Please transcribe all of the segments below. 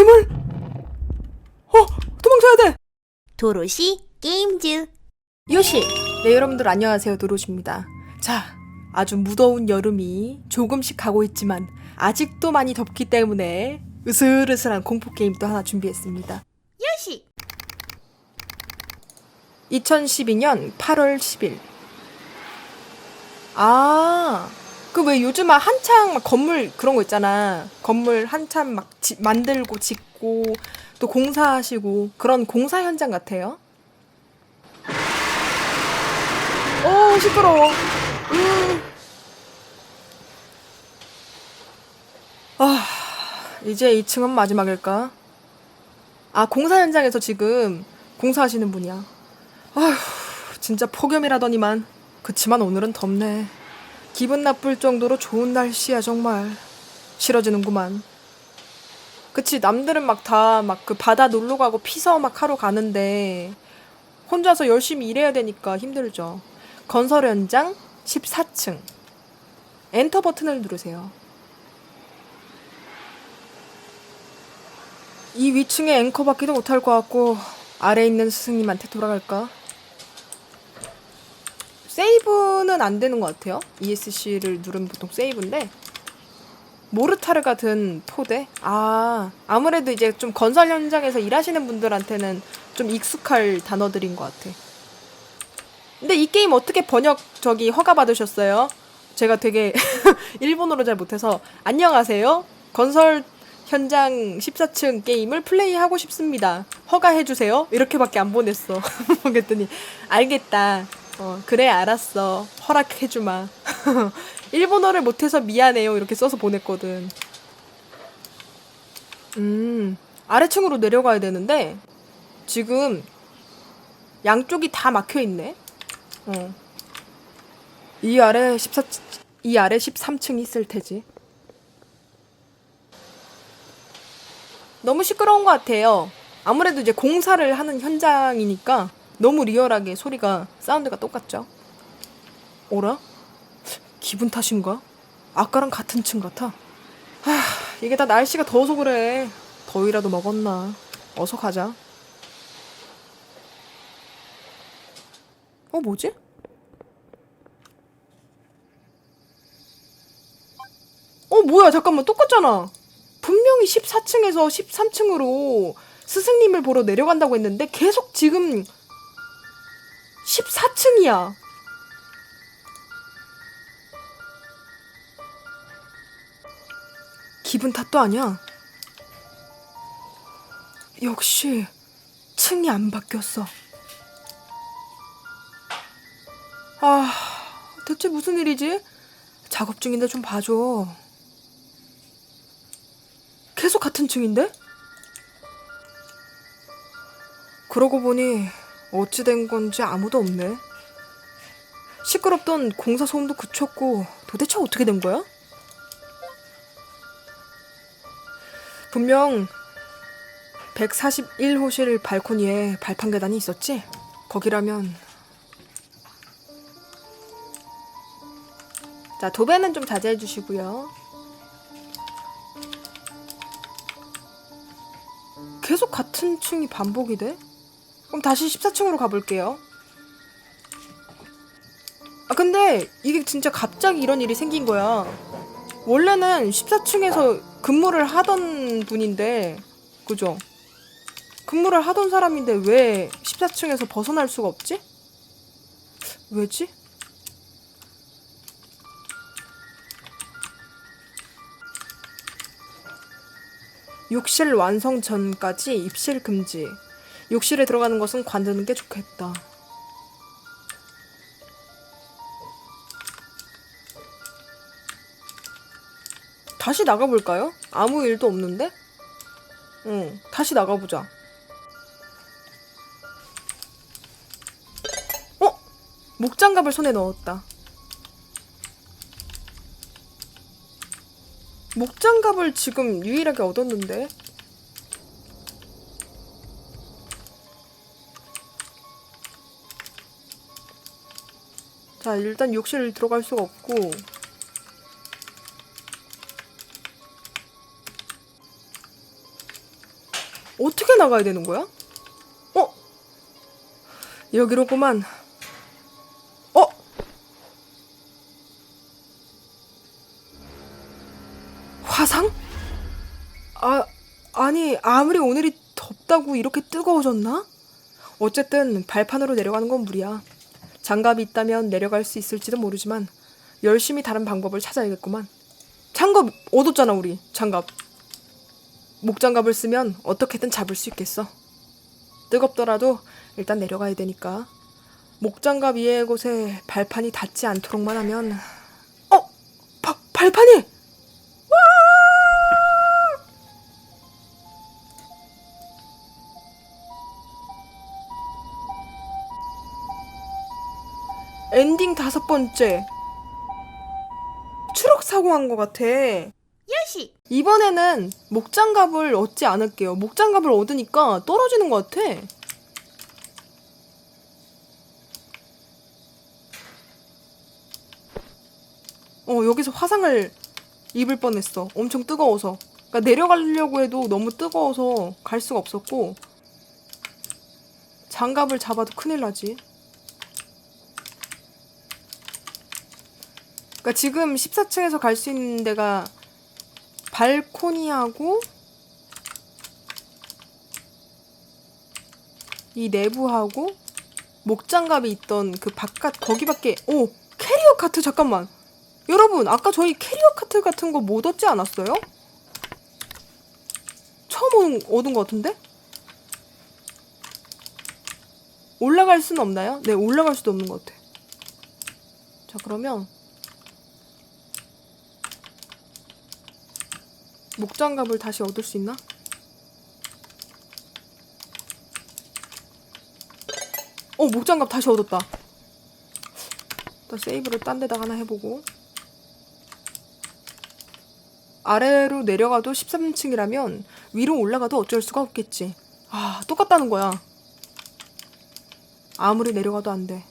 괴물! 어, 도망쳐야 돼! 도로시 게임즈 요시! 네, 여러분들 안녕하세요. 도로시입니다. 자, 아주 무더운 여름이 조금씩 가고 있지만 아직도 많이 덥기 때문에 으슬으슬한 공포 게임도 하나 준비했습니다. 요시 2012년 8월 10일. 아, 그 왜 요즘 막 한창 막 건물 그런 거 있잖아. 건물 한참 막 지- 만들고 짓고 또 공사하시고 그런 공사 현장 같아요. 오, 시끄러워. 음. 아, 이제 2층은 마지막일까? 아, 공사 현장에서 지금 공사하시는 분이야. 아휴, 진짜 폭염이라더니만. 그치만 오늘은 덥네. 기분 나쁠 정도로 좋은 날씨야, 정말. 싫어지는구만. 그치, 남들은 막 다 막 그 바다 놀러 가고 피서 막 하러 가는데, 혼자서 열심히 일해야 되니까 힘들죠. 건설 현장 14층. 엔터 버튼을 누르세요. 이 위층에 앵커 받기도 못할 것 같고, 아래 있는 스승님한테 돌아갈까? 세이브는 안 되는 것 같아요. ESC를 누르면 보통 세이브인데 모르타르가 든 포대? 아 아무래도 이제 좀 건설 현장에서 일하시는 분들한테는 좀 익숙할 단어들인 것 같아. 근데 이 게임 어떻게 번역 저기 허가 받으셨어요? 제가 되게 일본어로 잘 못해서 안녕하세요. 건설 현장 14층 게임을 플레이하고 싶습니다. 허가해주세요. 이렇게밖에 안 보냈어. 그랬더니, 알겠다. 어, 그래, 알았어. 허락해주마. 일본어를 못해서 미안해요. 이렇게 써서 보냈거든. 음, 아래층으로 내려가야 되는데, 지금, 양쪽이 다 막혀 있네. 어. 이 아래 14, 이 아래 13층이 있을 테지. 너무 시끄러운 것 같아요. 아무래도 이제 공사를 하는 현장이니까 너무 리얼하게 소리가 사운드가 똑같죠. 오라? 기분 탓인가? 아까랑 같은 층 같아. 하, 이게 다 날씨가 더워서 그래. 더위라도 먹었나? 어서 가자. 어, 뭐지? 어, 뭐야, 잠깐만, 똑같잖아. 분명히 14층에서 13층으로 스승님을 보러 내려간다고 했는데 계속 지금 14층이야. 기분 탓도 아니야. 역시 층이 안 바뀌었어. 아, 대체 무슨 일이지? 작업 중인데 좀 봐줘. 계속 같은 층인데? 그러고 보니 어찌 된 건지 아무도 없네. 시끄럽던 공사 소음도 그쳤고 도대체 어떻게 된 거야? 분명 141호실 발코니에 발판 계단이 있었지? 거기라면 자 도배는 좀 자제해 주시고요. 계속 같은 층이 반복이 돼? 그럼 다시 14층으로 가볼게요. 아, 근데 이게 진짜 갑자기 이런 일이 생긴 거야. 원래는 14층에서 근무를 하던 분인데, 그죠? 근무를 하던 사람인데 왜 14층에서 벗어날 수가 없지? 왜지? 욕실 완성 전까지 입실 금지. 욕실에 들어가는 것은 관두는 게 좋겠다. 다시 나가볼까요? 아무 일도 없는데? 응, 다시 나가보자. 어? 목장갑을 손에 넣었다. 목장갑을 지금 유일하게 얻었는데? 자, 일단 욕실 들어갈 수가 없고. 어떻게 나가야 되는 거야? 어? 여기로구만. 어? 화상? 아, 아니, 아무리 오늘이 덥다고 이렇게 뜨거워졌나? 어쨌든 발판으로 내려가는 건 무리야. 장갑이 있다면 내려갈 수 있을지도 모르지만 열심히 다른 방법을 찾아야겠구만. 장갑 얻었잖아, 우리. 장갑. 목장갑을 쓰면 어떻게든 잡을 수 있겠어. 뜨겁더라도 일단 내려가야 되니까. 목장갑 위의 곳에 발판이 닿지 않도록만 하면 어! 바, 발판이! 다섯 번째. 추락 사고한 것 같아. 요시 이번에는 목장갑을 얻지 않을게요. 목장갑을 얻으니까 떨어지는 것 같아. 어, 여기서 화상을 입을 뻔했어. 엄청 뜨거워서. 그러니까 내려가려고 해도 너무 뜨거워서 갈 수가 없었고, 장갑을 잡아도 큰일 나지. 그러니까 지금 14층에서 갈 수 있는 데가 발코니하고 이 내부하고 목장갑이 있던 그 바깥 거기밖에 오 캐리어 카트 잠깐만 여러분 아까 저희 캐리어 카트 같은 거 못 얻지 않았어요? 처음 얻은, 얻은 것 같은데? 올라갈 수는 없나요? 네 올라갈 수도 없는 것 같아 자 그러면 목장갑을 다시 얻을 수 있나? 어, 목장갑 다시 얻었다. 일단 세이브를 딴 데다가 하나 해보고. 아래로 내려가도 13층이라면 위로 올라가도 어쩔 수가 없겠지. 아, 똑같다는 거야. 아무리 내려가도 안 돼.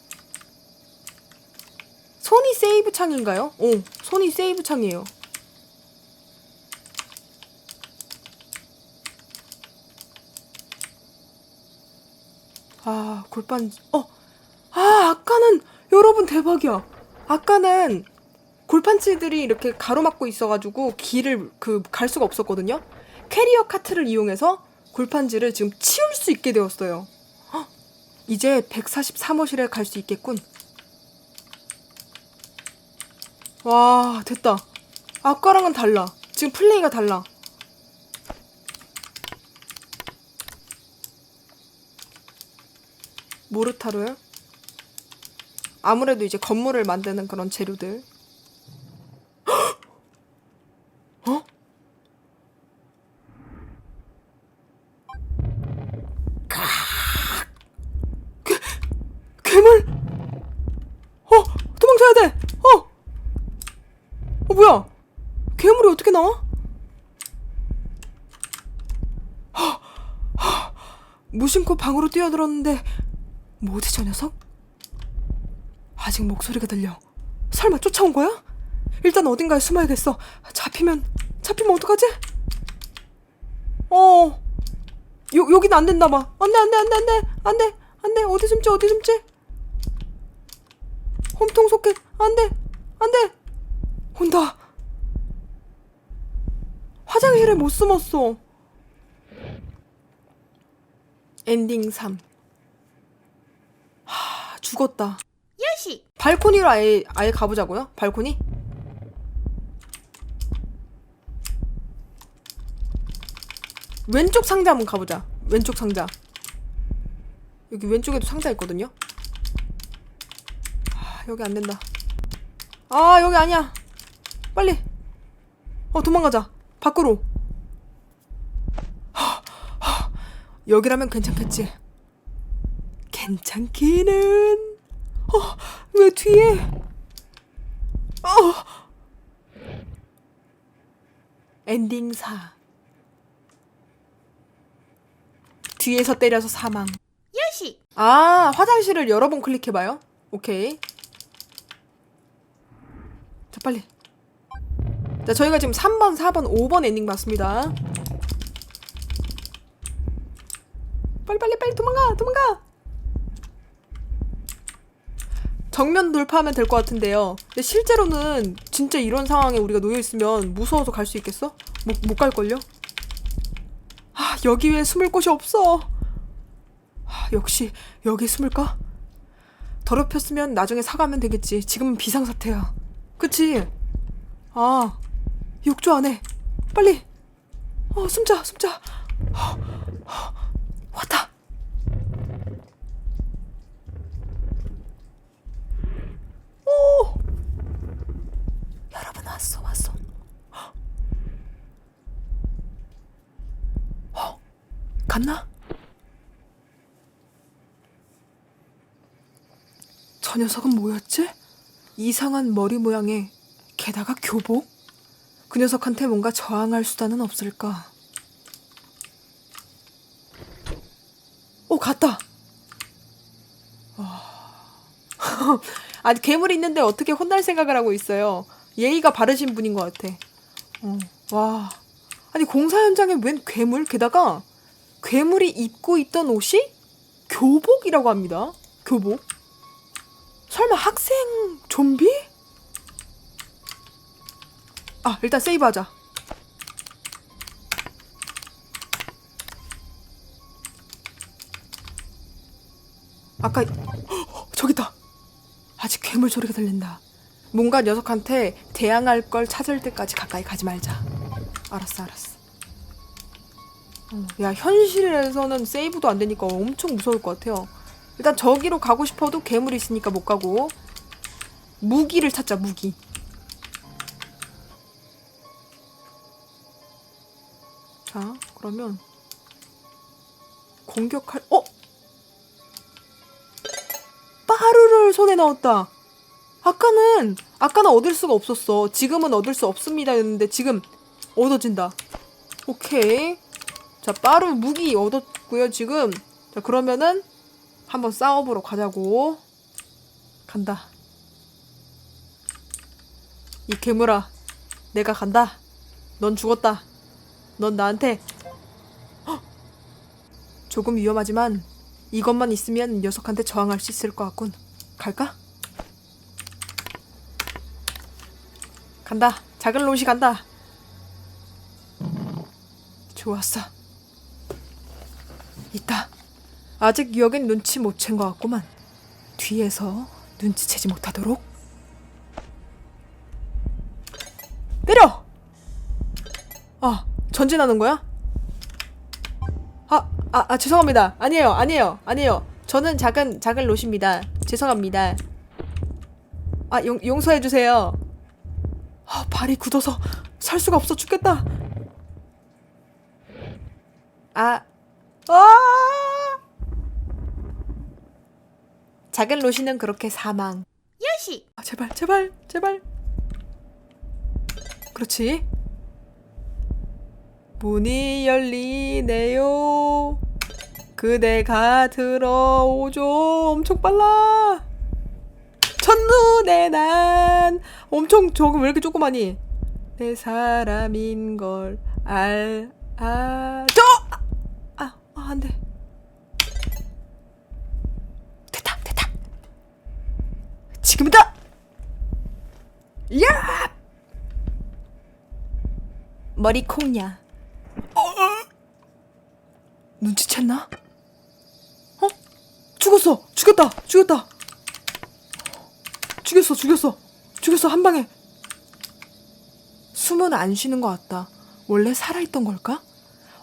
손이 세이브 창인가요? 어, 손이 세이브 창이에요. 아, 골반, 어, 아, 아까는, 여러분 대박이야. 아까는 골판치들이 이렇게 가로막고 있어가지고 길을 그 갈 수가 없었거든요. 캐리어 카트를 이용해서 골판지를 지금 치울 수 있게 되었어요. 헉, 이제 143호실에 갈 수 있겠군. 와, 됐다. 아까랑은 달라. 지금 플레이가 달라. 모르타르요? 아무래도 이제 건물을 만드는 그런 재료들. 어? 괴, 괴물! 어, 도망쳐야 돼! 어! 어, 뭐야? 괴물이 어떻게 나와? 무심코 방으로 뛰어들었는데 뭐지 저 녀석? 아직 목소리가 들려. 설마 쫓아온 거야? 일단 어딘가에 숨어야겠어. 잡히면 잡히면 어떡하지? 어. 요 여긴 안 된다 봐. 안돼 안돼 안돼 안돼 안돼 안돼 어디 숨지 어디 숨지? 홈통 소켓 안돼 안돼 온다. 화장실에 못 숨었어. 엔딩 3. 하, 죽었다. 요시 발코니로 아예 아예 가보자고요? 발코니? 왼쪽 상자 한번 가보자. 왼쪽 상자. 여기 왼쪽에도 상자 있거든요. 아, 여기 안 된다. 아 여기 아니야. 빨리. 어 도망가자. 밖으로. 하, 하, 여기라면 괜찮겠지. 괜찮기는. 어, 왜 뒤에? 어. 엔딩 4. 뒤에서 때려서 사망. 요시 아, 화장실을 여러 번 클릭해 봐요. 오케이. 자, 빨리. 자, 저희가 지금 3번, 4번, 5번 엔딩 봤습니다. 빨리 빨리 빨리 도망가 도망가. 정면 돌파하면 될 것 같은데요. 근데 실제로는 진짜 이런 상황에 우리가 놓여 있으면 무서워서 갈 수 있겠어? 못 못 갈걸요? 아 여기 왜 숨을 곳이 없어? 아, 역시 여기 숨을까? 더럽혔으면 나중에 사과하면 되겠지. 지금은 비상사태야. 그치? 아, 욕조 안에. 빨리. 어, 숨자, 숨자. 어, 어, 왔다. 오! 여러분, 왔어, 왔어. 어, 갔나? 저 녀석은 뭐였지? 이상한 머리 모양에 게다가 교복? 그 녀석한테 뭔가 저항할 수단은 없을까? 오 갔다. 아, 아니 괴물이 있는데 어떻게 혼날 생각을 하고 있어요? 예의가 바르신 분인 것 같아. 어, 와, 아니 공사 현장에 웬 괴물? 게다가 괴물이 입고 있던 옷이 교복이라고 합니다. 교복. 설마 학생 좀비? 아, 일단 세이브하자. 아까 헉, 저기 있다. 아직 괴물 소리가 들린다. 뭔가 녀석한테 대항할 걸 찾을 때까지 가까이 가지 말자. 알았어, 알았어. 어, 야, 현실에서는 세이브도 안 되니까 엄청 무서울 것 같아요. 일단 저기로 가고 싶어도 괴물이 있으니까 못 가고 무기를 찾자 무기. 자 그러면 공격할 어? 빠루를 손에 넣었다. 아까는 아까는 얻을 수가 없었어. 지금은 얻을 수 없습니다 였는데 지금 얻어진다. 오케이 자 빠루 무기 얻었고요 지금 자 그러면은 한번 싸워보러 가자고. 간다. 이 괴물아, 내가 간다. 넌 죽었다. 넌 나한테. 헉! 조금 위험하지만 이것만 있으면 녀석한테 저항할 수 있을 것 같군. 갈까? 간다. 작은 롯이 간다. 좋았어. 있다. 아직 여긴 눈치 못 챈 것 같구만. 뒤에서 눈치채지 못하도록. 때려! 아, 전진하는 거야? 아, 아, 아, 죄송합니다. 아니에요, 아니에요, 아니에요. 저는 작은, 작은 롯입니다. 죄송합니다. 아, 용, 용서해주세요. 아, 발이 굳어서 살 수가 없어 죽겠다. 아, 아! 작은 로시는 그렇게 사망. 요시 아, 제발, 제발, 제발. 그렇지. 문이 열리네요. 그대가 들어오죠. 엄청 빨라. 첫눈에 난 엄청 저거 왜 이렇게 조그마니? 내 사람인 걸 알, 아, 저! 안 돼. 됐다, 됐다. 지금이다! 야! 머리 콩냐? 어? 눈치챘나? 어? 죽었어! 죽였다! 죽였다! 죽였어! 죽였어! 죽였어! 한 방에! 숨은 안 쉬는 것 같다. 원래 살아있던 걸까?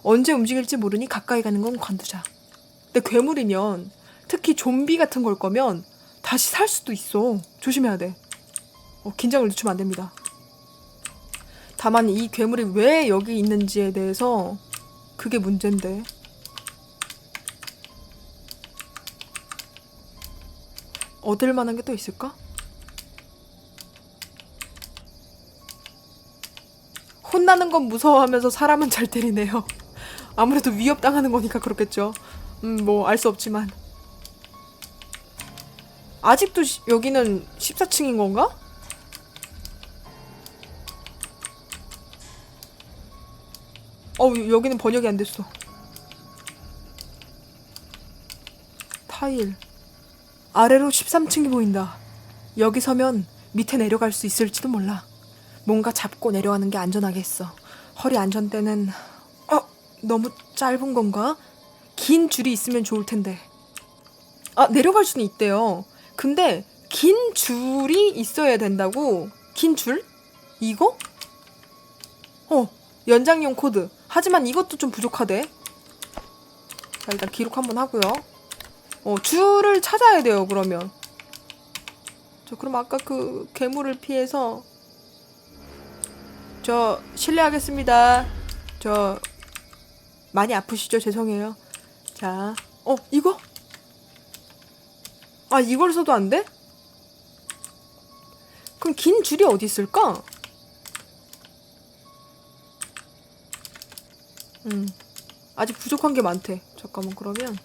언제 움직일지 모르니 가까이 가는 건 관두자. 근데 괴물이면 특히 좀비 같은 걸 거면 다시 살 수도 있어. 조심해야 돼. 어, 긴장을 늦추면 안 됩니다. 다만 이 괴물이 왜 여기 있는지에 대해서 그게 문제인데. 얻을 만한 게 또 있을까? 혼나는 건 무서워하면서 사람은 잘 때리네요. 아무래도 위협당하는 거니까 그렇겠죠. 음, 뭐, 알 수 없지만. 아직도 시- 여기는 14층인 건가? 어, 여기는 번역이 안 됐어. 타일. 아래로 13층이 보인다. 여기 서면 밑에 내려갈 수 있을지도 몰라. 뭔가 잡고 내려가는 게 안전하겠어. 허리 안전대는 어 너무 짧은 건가? 긴 줄이 있으면 좋을 텐데. 아 내려갈 수는 있대요. 근데 긴 줄이 있어야 된다고? 긴 줄? 이거? 어 연장용 코드. 하지만 이것도 좀 부족하대. 자 일단 기록 한번 하고요. 어 줄을 찾아야 돼요. 그러면. 저 그럼 아까 그 괴물을 피해서 저 실례하겠습니다. 저 많이 아프시죠? 죄송해요. 자, 어 이거? 아 이걸 써도 안 돼? 그럼 긴 줄이 어디 있을까? 음, 아직 부족한 게 많대. 잠깐만 그러면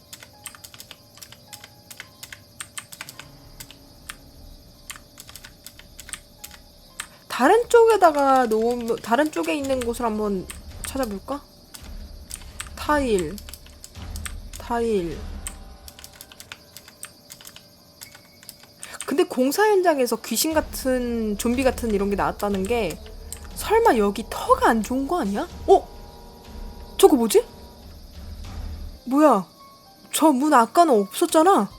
다른 쪽에다가 놓으면 다른 쪽에 있는 곳을 한번 찾아볼까? 타일, 타일. 근데 공사 현장에서 귀신 같은 좀비 같은 이런 게 나왔다는 게 설마 여기 터가 안 좋은 거 아니야? 어? 저거 뭐지? 뭐야? 저 문 아까는 없었잖아.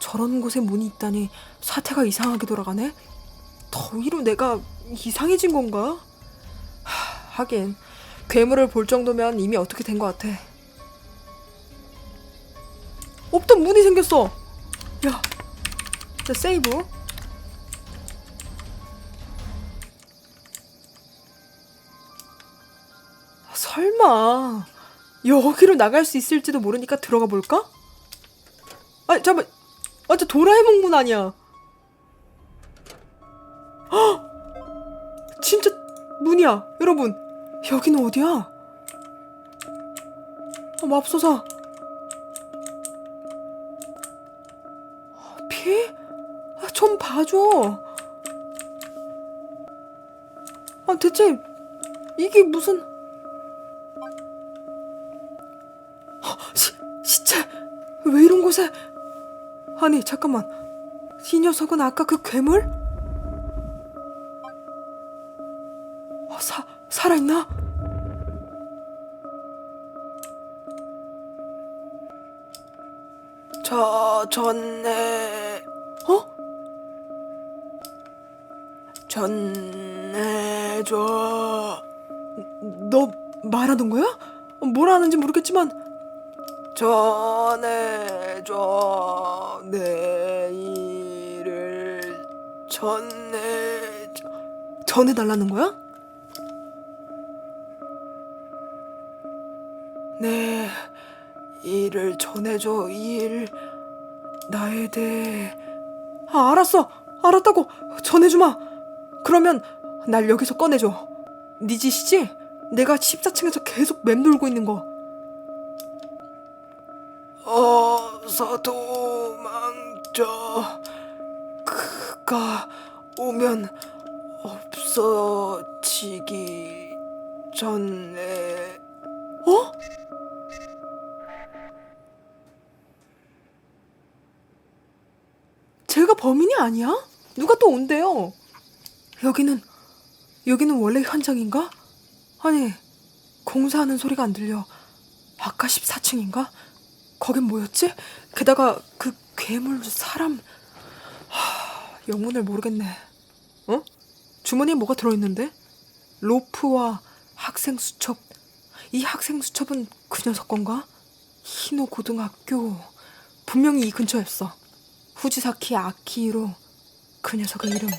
저런 곳에 문이 있다니 사태가 이상하게 돌아가네. 더위로 내가 이상해진 건가? 하, 하긴 괴물을 볼 정도면 이미 어떻게 된 것 같아. 없던 문이 생겼어. 야, 자 세이브. 아, 설마 여기로 나갈 수 있을지도 모르니까 들어가 볼까? 아 잠깐, 완전 도라에몽 문 아니야? 진짜 문이야, 여러분. 여기는 어디야? 아, 맙소사. 좀 봐줘. 아, 대체 이게 무슨? 아, 시, 시체 왜 이런 곳에? 아니 잠깐만. 이 녀석은 아까 그 괴물? 어, 사 살아있나? 저 전에 전해줘 너 말하는 거야? 뭘 하는지 모르겠지만 전해줘 내 일을 전해줘 전해달라는 거야? 네, 일을 전해줘, 일. 나에 대해. 아, 알았어. 알았다고. 전해주마. 그러면 날 여기서 꺼내줘. 네 짓이지? 내가 14층에서 계속 맴돌고 있는 거. 어서 도망쳐. 그가 오면 없어지기 전에. 어? 제가 범인이 아니야? 누가 또 온대요? 여기는 여기는 원래 현장인가? 아니 공사하는 소리가 안 들려. 아까 14층인가? 거긴 뭐였지? 게다가 그 괴물 사람 하, 영문을 모르겠네. 어? 주머니에 뭐가 들어있는데? 로프와 학생 수첩. 이 학생 수첩은 그 녀석 건가? 히노 고등학교. 분명히 이 근처였어. 후지사키 아키히로 그 녀석의 이름.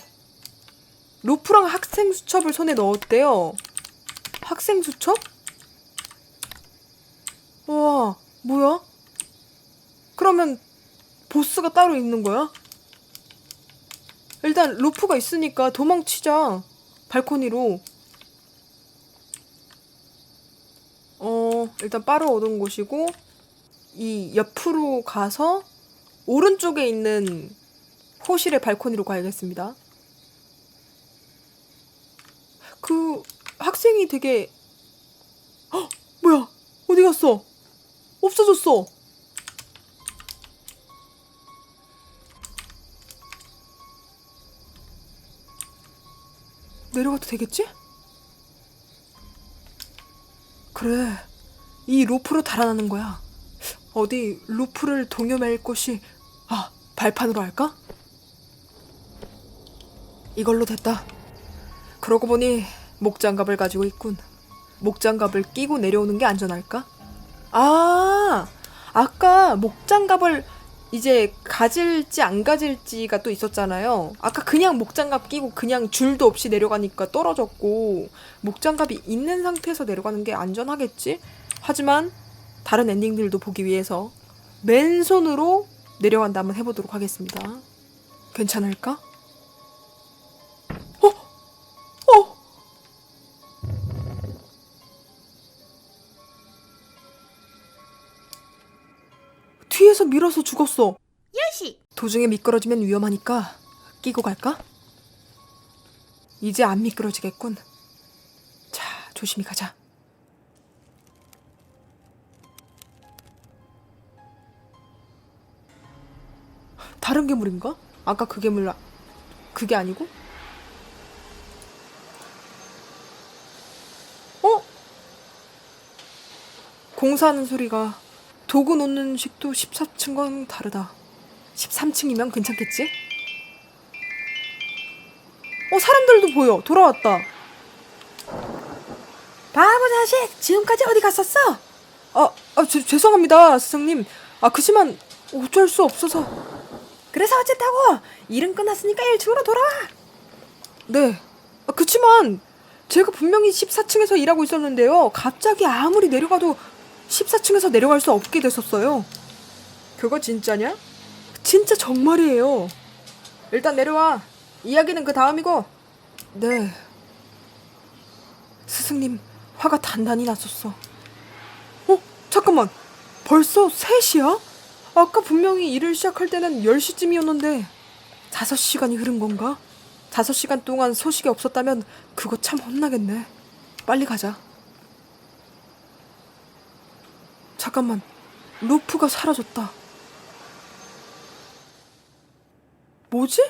로프랑 학생 수첩을 손에 넣었대요. 학생 수첩? 와, 뭐야? 그러면 보스가 따로 있는 거야? 일단 로프가 있으니까 도망치자. 발코니로. 어, 일단 빠르 얻은 곳이고 이 옆으로 가서 오른쪽에 있는 호실의 발코니로 가야겠습니다. 그 학생이 되게 헉, 뭐야 어디 갔어? 없어졌어. 내려가도 되겠지? 그래, 이 로프로 달아나는 거야. 어디 로프를 동여맬 곳이 아 발판으로 할까? 이걸로 됐다. 그러고 보니 목장갑을 가지고 있군. 목장갑을 끼고 내려오는 게 안전할까? 아, 아까 목장갑을 이제 가질지 안 가질지가 또 있었잖아요. 아까 그냥 목장갑 끼고 그냥 줄도 없이 내려가니까 떨어졌고 목장갑이 있는 상태에서 내려가는 게 안전하겠지? 하지만 다른 엔딩들도 보기 위해서 맨손으로 내려간다 한번 해보도록 하겠습니다. 괜찮을까? 뒤에서 밀어서 죽었어. 요시 도중에 미끄러지면 위험하니까 끼고 갈까? 이제 안 미끄러지겠군. 자, 조심히 가자. 다른 괴물인가? 아까 그 괴물 아- 그게 아니고? 어? 공사하는 소리가 도구 놓는 식도 14층과는 다르다. 13층이면 괜찮겠지? 어, 사람들도 보여. 돌아왔다. 바보 자식! 지금까지 어디 갔었어? 아, 아 죄, 죄송합니다, 스승님. 아, 그치만 어쩔 수 없어서. 그래서 어쨌다고? 일은 끝났으니까 1층으로 돌아와. 네. 아, 그치만 제가 분명히 14층에서 일하고 있었는데요. 갑자기 아무리 내려가도 14층에서 내려갈 수 없게 됐었어요. 그거 진짜냐? 진짜 정말이에요. 일단 내려와. 이야기는 그 다음이고. 네. 스승님, 화가 단단히 났었어. 어? 잠깐만. 벌써 3시야? 아까 분명히 일을 시작할 때는 10시쯤이었는데 5시간이 흐른 건가? 5시간 동안 소식이 없었다면 그거 참 혼나겠네. 빨리 가자. 잠깐만. 로프가 사라졌다. 뭐지?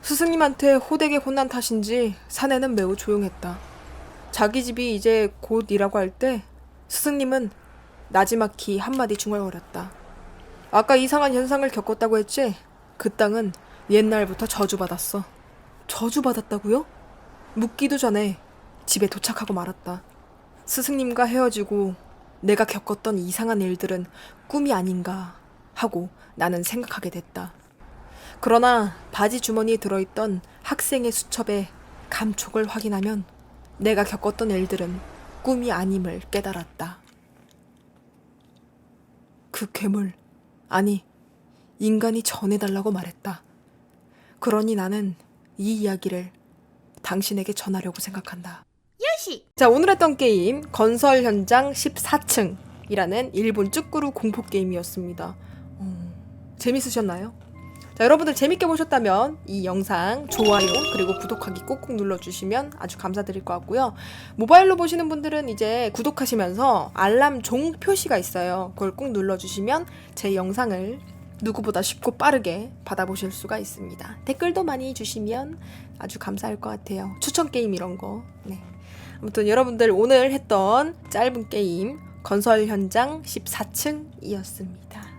스승님한테 호되게 혼난 탓인지 사내는 매우 조용했다. 자기 집이 이제 곧이라고 할 때 스승님은 나지막히 한마디 중얼거렸다. 아까 이상한 현상을 겪었다고 했지? 그 땅은 옛날부터 저주받았어. 저주받았다고요? 묻기도 전에 집에 도착하고 말았다. 스승님과 헤어지고 내가 겪었던 이상한 일들은 꿈이 아닌가 하고 나는 생각하게 됐다. 그러나 바지 주머니에 들어있던 학생의 수첩에 감촉을 확인하면 내가 겪었던 일들은 꿈이 아님을 깨달았다. 그 괴물, 아니, 인간이 전해달라고 말했다. 그러니 나는 이 이야기를 당신에게 전하려고 생각한다. 요시 자, 오늘 했던 게임 건설 현장 14층 이라는 일본 쭈꾸루 공포 게임이었습니다. 어, 재밌으셨나요? 자, 여러분들 재밌게 보셨다면 이 영상 좋아요 그리고 구독하기 꼭꼭 눌러주시면 아주 감사드릴 것 같고요. 모바일로 보시는 분들은 이제 구독하시면서 알람 종 표시가 있어요. 그걸 꼭 눌러주시면 제 영상을 누구보다 쉽고 빠르게 받아보실 수가 있습니다. 댓글도 많이 주시면 아주 감사할 것 같아요. 추천 게임 이런 거. 네. 아무튼 여러분들 오늘 했던 짧은 게임 건설 현장 14층이었습니다.